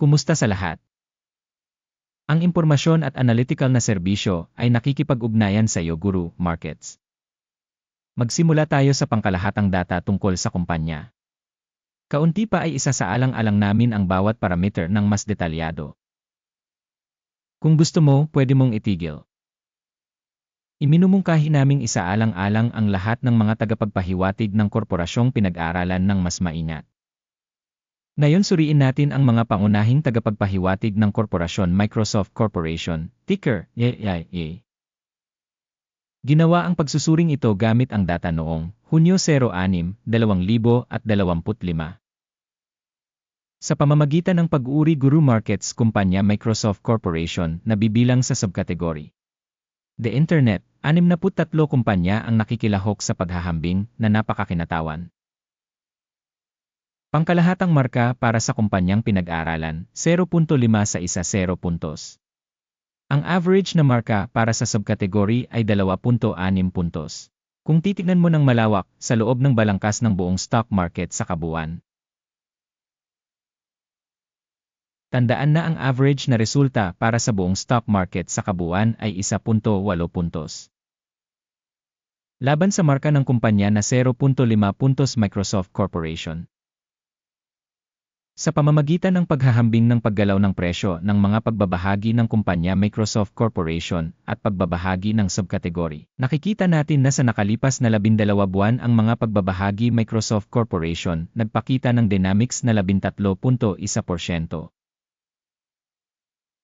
Kumusta sa lahat? Ang impormasyon at analytical na serbisyo ay nakikipag-ugnayan sa iyo Guru Markets. Magsimula tayo sa pangkalahatang data tungkol sa kumpanya. Kaunti pa ay isa sa alang-alang namin ang bawat parameter ng mas detalyado. Kung gusto mo, pwede mong itigil. Iminumungkahi naming isaalang-alang ang lahat ng mga tagapagpahiwatig ng korporasyong pinag-aralan ng mas maingat. Ngayon suriin natin ang mga pangunahing tagapagpahiwatig ng korporasyon Microsoft Corporation, ticker, YYA. Ginawa ang pagsusuring ito gamit ang data noong Hunyo 06, 2025. Sa pamamagitan ng pag-uri Guru Markets Kumpanya Microsoft Corporation na bibilang sa subkategory. The Internet, 63 kumpanya ang nakikilahok sa paghahambing na napakakinatawan. Pangkalahatang marka para sa kumpanyang pinag-aralan, 0.5 sa isa 0 puntos. Ang average na marka para sa subkategory ay 2.6 puntos. Kung titignan mo ng malawak sa loob ng balangkas ng buong stock market sa kabuuan. Tandaan na ang average na resulta para sa buong stock market sa kabuuan ay 1.8 puntos. Laban sa marka ng kumpanya na 0.5 puntos Microsoft Corporation. Sa pamamagitan ng paghahambing ng paggalaw ng presyo ng mga pagbabahagi ng kumpanya Microsoft Corporation at pagbabahagi ng subkategory, nakikita natin na sa nakalipas na 12 buwan ang mga pagbabahagi Microsoft Corporation nagpakita ng dynamics na 13.1%.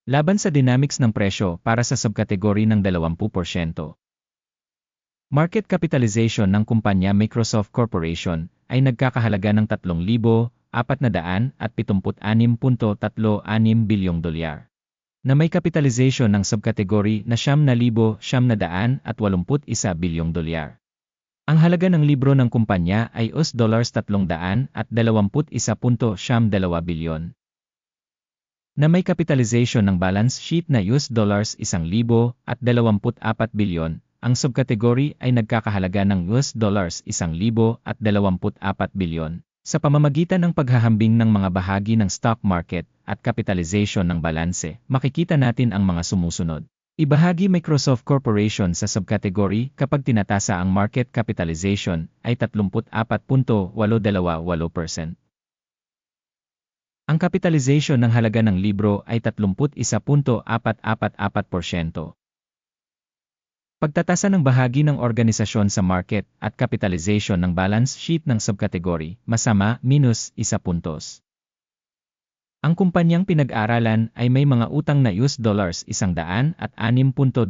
Laban sa dynamics ng presyo para sa subkategory ng 20%. Market capitalization ng kumpanya Microsoft Corporation ay nagkakahalaga ng 3,000 476.36 bilyong dolyar na may kapitalization ng subkategory na siyam na libo siyam na daan at walumput isa bilyong dolyar. Ang halaga ng libro ng kumpanya ay US dollars tatlong daan at dalawamput isa punto siyam dalawa bilyon. Na may kapitalization ng balance sheet na US dollars isang libo at dalawamput apat bilyon, ang subkategory ay nagkakahalaga ng US dollars isang libo at dalawamput apat bilyon sa pamamagitan ng paghahambing ng mga bahagi ng stock market at capitalization ng balanse, makikita natin ang mga sumusunod. Ibahagi Microsoft Corporation sa subkategory kapag tinatasa ang market capitalization ay 34.828%. Ang capitalization ng halaga ng libro ay 31.444%. Pagtatasa ng bahagi ng organisasyon sa market at capitalization ng balance sheet ng subkategory, masama, minus, isa puntos. Ang kumpanyang pinag-aralan ay may mga utang na US dollars isang daan at 6.244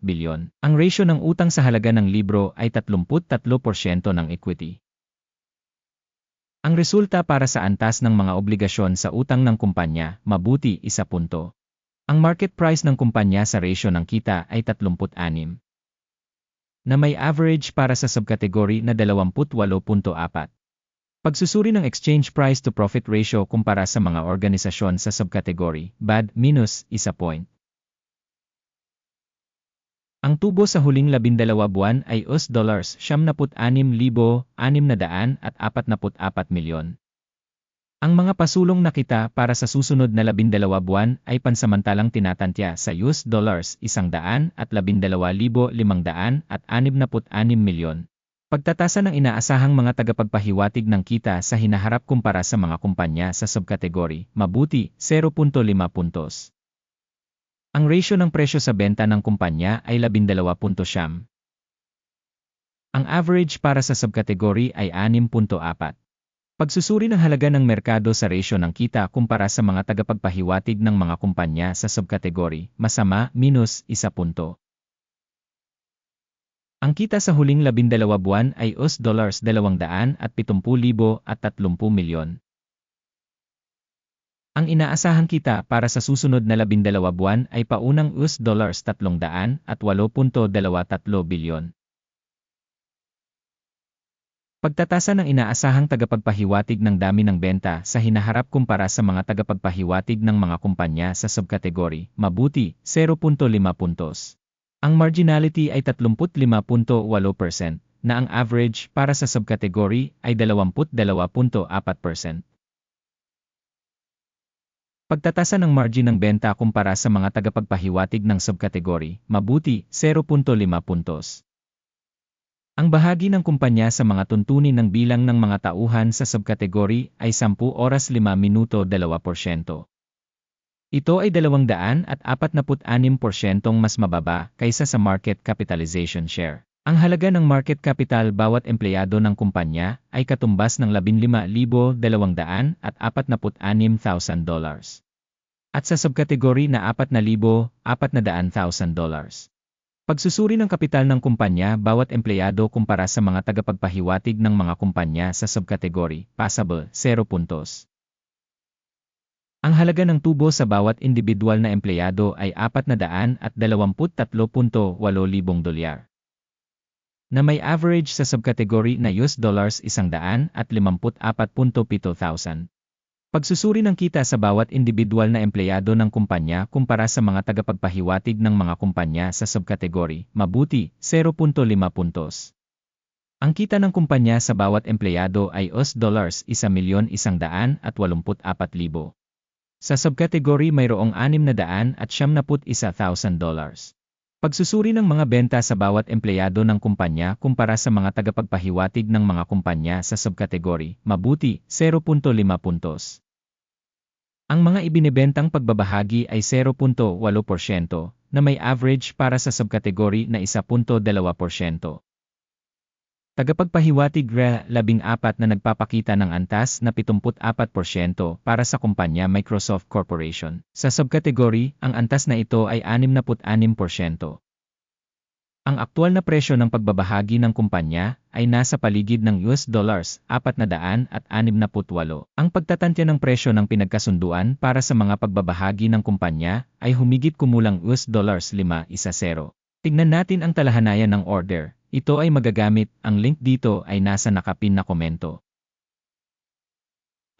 bilyon. Ang ratio ng utang sa halaga ng libro ay 33% ng equity. Ang resulta para sa antas ng mga obligasyon sa utang ng kumpanya, mabuti, isa punto. Ang market price ng kumpanya sa ratio ng kita ay 36 na may average para sa subkategory na 28.4. Pagsusuri ng exchange price to profit ratio kumpara sa mga organisasyon sa subkategory, bad, minus, isa point. Ang tubo sa huling labindalawa buwan ay US dollars 76,644 milyon. Ang mga pasulong na kita para sa susunod na labindalawa buwan ay pansamantalang tinatantya sa US dollars isang daan at labindalawa libo limang daan at anim na anim milyon. Pagtatasa ng inaasahang mga tagapagpahiwatig ng kita sa hinaharap kumpara sa mga kumpanya sa subkategory, mabuti, 0.5 puntos. Ang ratio ng presyo sa benta ng kumpanya ay 12.7. Ang average para sa subkategory ay 6.4. Pagsusuri ng halaga ng merkado sa ratio ng kita kumpara sa mga tagapagpahiwatig ng mga kumpanya sa subkategory, masama, minus, isa punto. Ang kita sa huling labindalawa buwan ay US dollars 270,000 at 30 milyon. Ang inaasahang kita para sa susunod na labindalawa buwan ay paunang US dollars 300 at 8.23 bilyon. Pagtatasa ng inaasahang tagapagpahiwatig ng dami ng benta sa hinaharap kumpara sa mga tagapagpahiwatig ng mga kumpanya sa subkategory, mabuti, 0.5 puntos. Ang marginality ay 35.8% na ang average para sa subkategory ay 22.4%. Pagtatasa ng margin ng benta kumpara sa mga tagapagpahiwatig ng subkategory, mabuti, 0.5 puntos. Ang bahagi ng kumpanya sa mga tuntunin ng bilang ng mga tauhan sa subkategory ay 10 oras 5 minuto 2%. Ito ay 246% mas mababa kaysa sa market capitalization share. Ang halaga ng market capital bawat empleyado ng kumpanya ay katumbas ng 15,246,000 dollars. At sa subkategory na 4,400,000 dollars. Pagsusuri ng kapital ng kumpanya bawat empleyado kumpara sa mga tagapagpahiwatig ng mga kumpanya sa subkategory, passable, 0 puntos. Ang halaga ng tubo sa bawat individual na empleyado ay 423.8,000 dolyar na may average sa subkategory na US dollars 154.7,000. Pagsusuri ng kita sa bawat individual na empleyado ng kumpanya kumpara sa mga tagapagpahiwatig ng mga kumpanya sa subkategory, mabuti, 0.5 puntos. Ang kita ng kumpanya sa bawat empleyado ay US dollars 1,184,000. Sa subkategory mayroong 600 at 71,000 dollars. Pagsusuri ng mga benta sa bawat empleyado ng kumpanya kumpara sa mga tagapagpahiwatig ng mga kumpanya sa subkategory, mabuti, 0.5 puntos. Ang mga ibinebentang pagbabahagi ay 0.8% na may average para sa subkategory na 1.2%. Tagapagpahiwatig RE 14 na nagpapakita ng antas na 74% para sa kumpanya Microsoft Corporation. Sa subkategory, ang antas na ito ay 66%. Ang aktual na presyo ng pagbabahagi ng kumpanya ay nasa paligid ng US dollars 468. Ang pagtatantya ng presyo ng pinagkasunduan para sa mga pagbabahagi ng kumpanya ay humigit kumulang US dollars 5 isa 0. Tignan natin ang talahanayan ng order. Ito ay magagamit, ang link dito ay nasa nakapin na komento.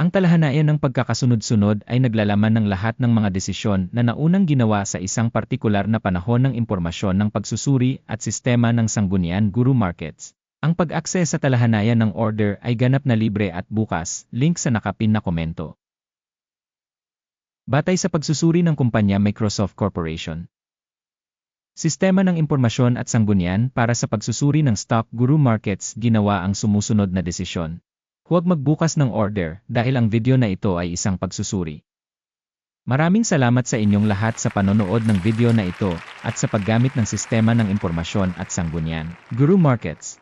Ang talahanayan ng pagkakasunod-sunod ay naglalaman ng lahat ng mga desisyon na naunang ginawa sa isang partikular na panahon ng impormasyon ng pagsusuri at sistema ng sanggunian Guru Markets. Ang pag-access sa talahanayan ng order ay ganap na libre at bukas, link sa nakapin na komento. Batay sa pagsusuri ng kumpanya Microsoft Corporation, Sistema ng impormasyon at sanggunian para sa pagsusuri ng stock guru markets ginawa ang sumusunod na desisyon. Huwag magbukas ng order dahil ang video na ito ay isang pagsusuri. Maraming salamat sa inyong lahat sa panonood ng video na ito at sa paggamit ng sistema ng impormasyon at sanggunian. Guru Markets